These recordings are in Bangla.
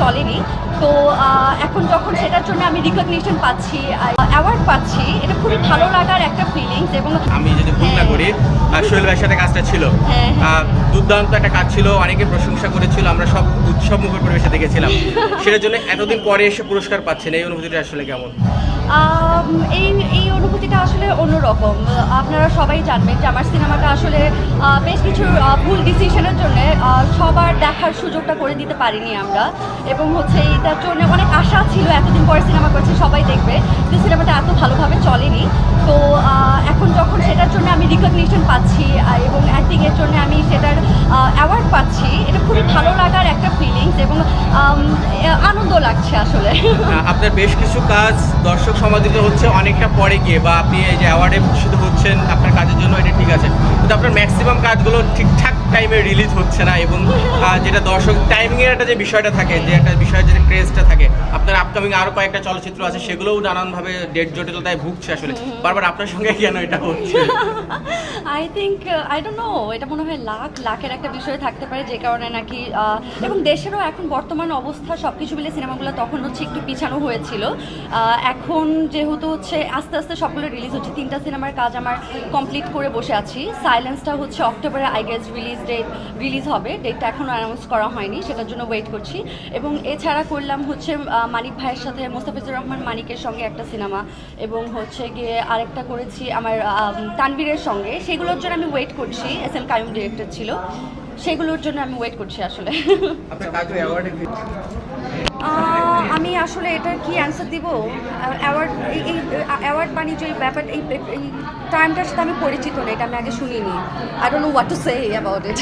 চলেনি তো এখন যখন সেটার জন্য আমি রিকগনিশন পাচ্ছি অ্যাওয়ার্ড পাচ্ছি এটা খুবই ভালো লাগার একটা ফিলিংস এবং আমি যদি ভুল না হ্যাঁ। করি সোহেল ভাইয়ের সাথে কাজটা ছিল হ্যাঁ, হ্যাঁ। দুর্দান্ত একটা কাজ ছিল অনেকে প্রশংসা করেছিল আমরা সব উৎসব মুখের পরিবেশে দেখেছিলাম সেটার জন্য এতদিন পরে এসে পুরস্কার পাচ্ছেন এই অনুভূতিটা আসলে কেমন এই এই অনুভূতিটা আসলে অন্যরকম। আপনারা সবাই জানবেন যে আমার সিনেমাটা আসলে বেশ কিছু ভুল ডিসিশনের জন্য সবার দেখার সুযোগটা করে দিতে পারিনি আমরা। এবং হচ্ছে এইটার জন্য অনেক আশা ছিল, এতদিন পরে সিনেমা করছি, সবাই দেখবে। কিন্তু সিনেমাটা এত ভালোভাবে চলেনি। তো এখন যখন সেটার জন্য আমি রিকগনিশন পাচ্ছি এবং অ্যাক্টিংয়ের জন্য আমি সেটার অ্যাওয়ার্ড পাচ্ছি। এটা খুবই ভালো লাগার একটা ফিলিংস এবং আনন্দ লাগছে আসলে। আপনার বেশ কিছু কাজ দর্শক সমাদিত হচ্ছে অনেকটা পরে গিয়ে বা আপনি এই যে অ্যাওয়ার্ডে ভূষিত হচ্ছেন আপনার কাজের জন্য, এটা ঠিক আছে। কিন্তু আপনার ম্যাক্সিমাম কাজগুলো ঠিকঠাক টাইমে রিলিজ হচ্ছে না এবং যেটা দর্শক টাইমিংয়ের একটা যে বিষয়টা থাকে, যে একটা বিষয়ের যে ক্রেজটা থাকে, আপনার আপকামিং আরও কয়েকটা চলচ্চিত্র আছে, সেগুলোও নানানভাবে ডেট জটিলতায় ভুগছে আসলে। বারবার আপনার সঙ্গে কেন এটা হচ্ছে? I think I don't know এটা মনে হয় লাখ, লাখের একটা বিষয় থাকতে পারে যে কারণে নাকি এবং দেশেরও এখন বর্তমান অবস্থা সব কিছু মিলে সিনেমাগুলো তখন হচ্ছে একটু পিছানো হয়েছিল। এখন যেহেতু হচ্ছে আস্তে আস্তে সবগুলো রিলিজ হচ্ছে, তিনটা সিনেমার কাজ আমার কমপ্লিট করে বসে আছি। সাইলেন্সটা হচ্ছে অক্টোবরে I guess release date release হবে। ডেটটা এখনও অ্যানাউন্স করা হয়নি, সেটার জন্য ওয়েট করছি। এবং এছাড়া করলাম হচ্ছে মানিক ভাইয়ের সাথে, মোস্তাফিজুর রহমান মানিকের সঙ্গে একটা সিনেমা। এবং হচ্ছে গিয়ে আরেকটা করেছি আমার তানবীরের সঙ্গে। সঙ্গে সেগুলোর জন্য আমি ওয়েট করছি এস এম কায়ুম ডিরেক্টর ছিল সেগুলোর জন্য আমি ওয়েট করছি আসলে। আমি আসলে এটার কি অ্যান্সার দিব? অ্যাওয়ার্ড এই অ্যাওয়ার্ড বাণিজ্য এই ব্যাপার এই টাইমটার সাথে আমি পরিচিত না এটা আমি আগে শুনিনি। I don't know what to say about it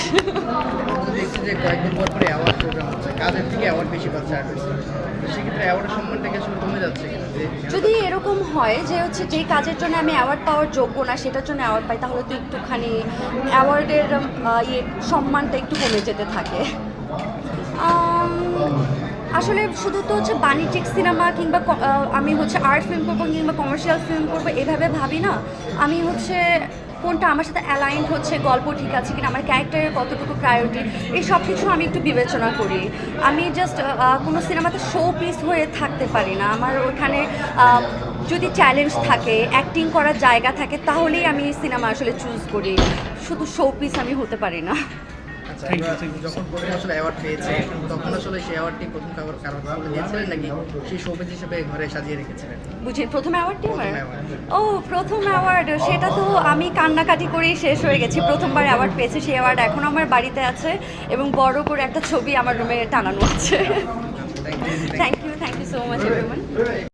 দেখছি যে কয়েকদিন পর পরে অ্যাওয়ার্ড প্রোগ্রাম হচ্ছে কাজের থেকে অ্যাওয়ার্ড বেশি পাচ্ছে আর্টিস্ট সেক্ষেত্রে অ্যাওয়ার্ডের সম্মানটা আসলে কমে যাচ্ছে যদি এরকম হয় যে হচ্ছে যেই কাজের জন্য আমি অ্যাওয়ার্ড পাওয়ার যোগ্য না সেটার জন্য অ্যাওয়ার্ড পাই তাহলে তো একটুখানি অ্যাওয়ার্ডের ইয়ে সম্মানটা একটু কমে যেতে থাকে। আসলে শুধু তো হচ্ছে বাণিজ্যিক সিনেমা কিংবা আমি হচ্ছে আর্ট ফিল্ম করব কিংবা কমার্শিয়াল ফিল্ম করব, এভাবে ভাবি না। আমি হচ্ছে কোনটা আমার সাথে অ্যালাইন্ড হচ্ছে, গল্প ঠিক আছে কিনা, আমার ক্যারেক্টারের কতটুকু প্রায়োরিটি এই সব কিছু আমি একটু বিবেচনা করি। আমি জাস্ট কোনো সিনেমাতে শো পিস হয়ে থাকতে পারি না। আমার ওখানে যদি চ্যালেঞ্জ থাকে অ্যাক্টিং করার জায়গা থাকে, তাহলেই আমি সিনেমা আসলে চুজ করি। শুধু শো পিস আমি হতে পারি না। আচ্ছা এবার যখন প্রথম আসলে অ্যাওয়ার্ড পেয়েছে তখন আসলে সেই অ্যাওয়ার্ডটি প্রথম কারোর কারোর দিয়েছিলেন নাকি? সেই শোপিস হিসেবে ঘরে সাজিয়ে রেখেছিলেন। বুঝি প্রথম অ্যাওয়ার্ডটি আমার? ও প্রথম অ্যাওয়ার্ড সেটা তো আমি কান্নাকাটি করেই শেষ হয়ে গেছি। প্রথমবার অ্যাওয়ার্ড পেয়েছি সেই অ্যাওয়ার্ড এখন আমার বাড়িতে আছে এবং বড় করে একটা ছবি আমার রুমে টানানো আছে। Thank you thank you thank you so much everyone